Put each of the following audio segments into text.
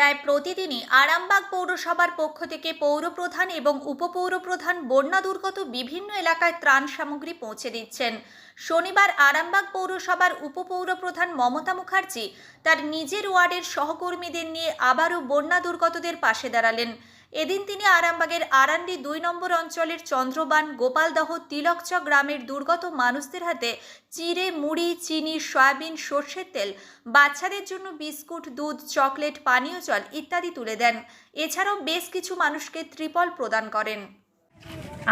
প্রায় প্রতিদিনই আরামবাগ পৌরসভার পক্ষ থেকে পৌরপ্রধান এবং উপপৌরপ্রধান বন্যা দুর্গত বিভিন্ন এলাকায় ত্রাণ সামগ্রী পৌঁছে দিচ্ছেন। শনিবার আরামবাগ পৌরসভার উপপৌরপ্রধান মমতা মুখার্জি তার নিজের ওয়ার্ডের সহকর্মীদের নিয়ে আবারও বন্যা দুর্গতদের পাশে দাঁড়ালেন। এদিন তিনি আরামবাগের আরান্ডি দুই নম্বর অঞ্চলের চন্দ্রবান গোপালদহ তিলকচক গ্রামের দুর্গত মানুষদের হাতে চিড়ে, মুড়ি, চিনি, সয়াবিন, সর্ষের তেল, বাচ্চাদের জন্য বিস্কুট, দুধ, চকলেট, পানীয় জল ইত্যাদি তুলে দেন। এছাড়াও বেশ কিছু মানুষকে ত্রিপল প্রদান করেন।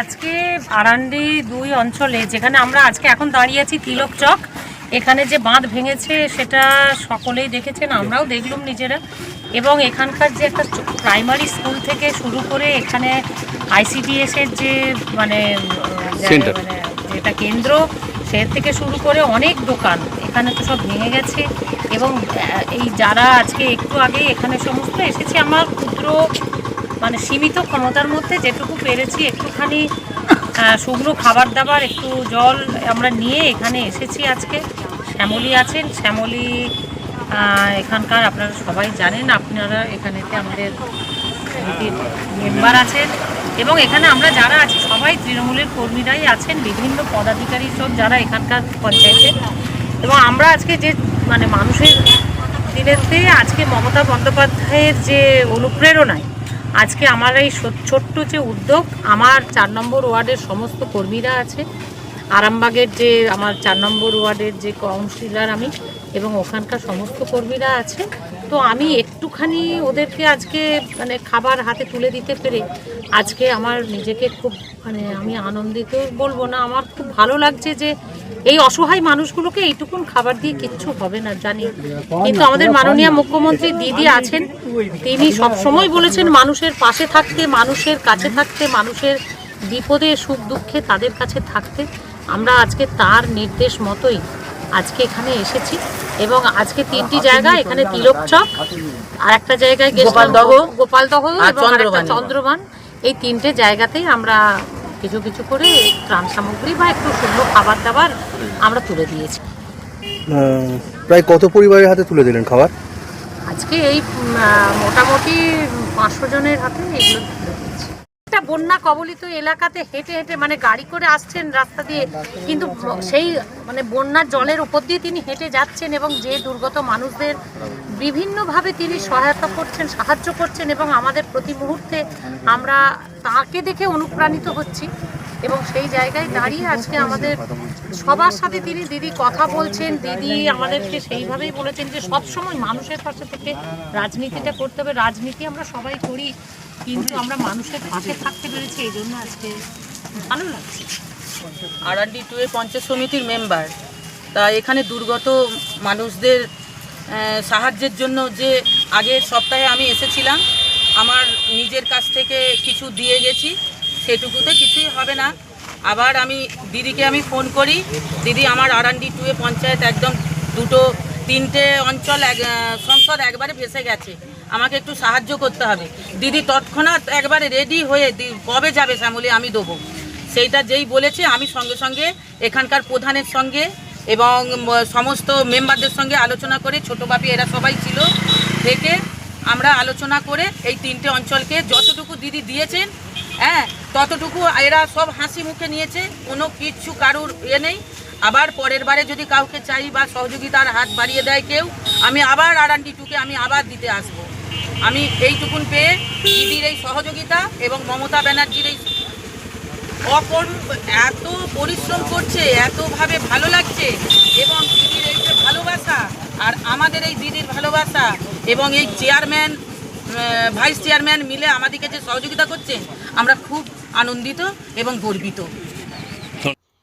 আজকে আরান্ডি দুই অঞ্চলে যেখানে আমরা আজকে এখন দাঁড়িয়ে আছি এখানে যে বাঁধ ভেঙেছে সেটা সকলেই দেখেছেন আমরাও দেখলাম নিজেরা। এবং এখানকার যে একটা প্রাইমারি স্কুল থেকে শুরু করে এখানে আইসিডিএস এর যে মানে মানে যেটা কেন্দ্র সে থেকে শুরু করে অনেক দোকান। এখানে তো সব ভেঙে গেছে। এবং এই যারা আজকে একটু আগে এখানে সমস্ত এসেছে আমার ক্ষুদ্র মানে সীমিত ক্ষমতার মধ্যে যেটুকু পেরেছি একটুখানি শুকনো খাবার দাবার, একটু জল আমরা নিয়ে এখানে এসেছি আজকে। শ্যামলি আছেন। শ্যামলি এখানকার আপনারা সবাই জানেন, আপনারা এখানেতে আমাদের মেম্বার আছেন। এবং এখানে আমরা যারা আছি, সবাই তৃণমূলের কর্মীরাই আছেন, বিভিন্ন পদাধিকারী সব যারা এখানকার পঞ্চায়েতে। এবং আমরা আজকে যে মানে মানুষের দিনেতে আজকে মমতা বন্দ্যোপাধ্যায়ের যে অনুপ্রেরণায় আজকে আমার এই ছোট্ট যে উদ্যোগ, আমার চার নম্বর ওয়ার্ডের সমস্ত কর্মীরা আছে। আরামবাগের যে আমার চার নম্বর ওয়ার্ডের যে কাউন্সিলর আমি এবং ওখানকার সমস্ত কর্মীরা আছে। তো আমি একটুখানি ওদেরকে আজকে মানে খাবার হাতে তুলে দিতে পেরে আজকে আমার নিজেকে খুব মানে আমি আনন্দিত বলব না, আমার খুব ভালো লাগছে যে এই অসহায় মানুষগুলোকে এইটুকুন খাবার দিয়ে কিচ্ছু হবে না জানি। কিন্তু আমাদের মাননীয় মুখ্যমন্ত্রী দিদি আছেন। তিনি সবসময় বলেছেন মানুষের পাশে থাকতে মানুষের কাছে থাকতে মানুষের বিপদে সুখ দুঃখে তাদের কাছে থাকতে। আমরা আজকে তার নির্দেশ মতোই আজকে এখানে এসেছি এবং আজকে তিনটি জায়গা এখানে তিলক চক আর একটা জায়গায় গোপালদহ গোপালদহ এবং চন্দ্রবান এই তিনটে জায়গাতেই আমরা কিছু কিছু করে ত্রাণ সামগ্রী বা একটু সুন্দর খাবার দাবার আমরা তুলে দিয়েছি। প্রায় কত পরিবারের হাতে তুলে দিলেন খাবার? আজকে এই মোটামুটি পাঁচশো জনের হাতে এগুলো একটা বন্যা কবলিত এলাকাতে হেঁটে হেঁটে মানে গাড়ি করে আসছেন রাস্তা দিয়ে। কিন্তু সেই মানে বন্যার জলের উপর দিয়ে তিনি হেঁটে যাচ্ছেন এবং যে দুর্গত মানুষদের বিভিন্নভাবে তিনি সহায়তা করছেন, সাহায্য করছেন এবং আমাদের প্রতি মুহূর্তে আমরা তাকে দেখে অনুপ্রাণিত হচ্ছি এবং সেই জায়গায় দাঁড়িয়ে আজকে আমাদের সবার সাথে তিনি দিদি কথা বলছেন। দিদি আমাদেরকে সেইভাবেই বলেছেন যে সব সময় মানুষের পাশে থেকে রাজনীতিটা করতে হবে। রাজনীতি আমরা সবাই করি। কিন্তু আমরা মানুষের পাশে থাকতে পেরেছি, এই জন্য আজকে ভালো লাগছে। আরআরডি টু এর পঞ্চায়েত সমিতির মেম্বার তা এখানে দুর্গত মানুষদের সাহায্যের জন্য যে আগের সপ্তাহে আমি এসেছিলাম, আমার নিজের কাছ থেকে কিছু দিয়ে গেছি, সেটুকুতে কিছুই হবে না। আবার আমি দিদিকে আমি ফোন করি, দিদি আমার আরআরডি টু এ পঞ্চায়েত একদম দুটো, তিনটে অঞ্চল সংসদ একবারে ভেসে গেছে। আমাকে একটু সাহায্য করতে হবে। দিদি তৎক্ষণাৎ একবারে রেডি হয়ে কবে যাবে শ্যামলি আমি দেবো। সেইটা যেই বলেছে, আমি সঙ্গে সঙ্গে এখানকার প্রধানের সঙ্গে এবং সমস্ত মেম্বারদের সঙ্গে আলোচনা করে, ছোট বাপি এরা সবাই ছিল থেকে আমরা আলোচনা করে এই তিনটে অঞ্চলকে যতটুকু দিদি দিয়েছেন হ্যাঁ ততটুকু এরা সব হাসি মুখে নিয়েছে, কোনো কিচ্ছু কারুর ইয়ে নেই। আবার পরের বারে যদি কাউকে চাই বা সহযোগিতার হাত বাড়িয়ে দেয় কেউ, আমি আবার টুকে আমি আবার দিতে আসব। আমি এইটুকুন পেয়ে দিদির এই সহযোগিতা এবং মমতা ব্যানার্জির এই অপর এত পরিশ্রম করছে, এতভাবে ভালো লাগছে এবং দিদির এই যে ভালোবাসা আর আমাদের এই দিদির ভালোবাসা এবং এই চেয়ারম্যান ভাইস চেয়ারম্যান মিলে আমাদেরকে যে সহযোগিতা করছে আমরা খুব আনন্দিত এবং গর্বিত।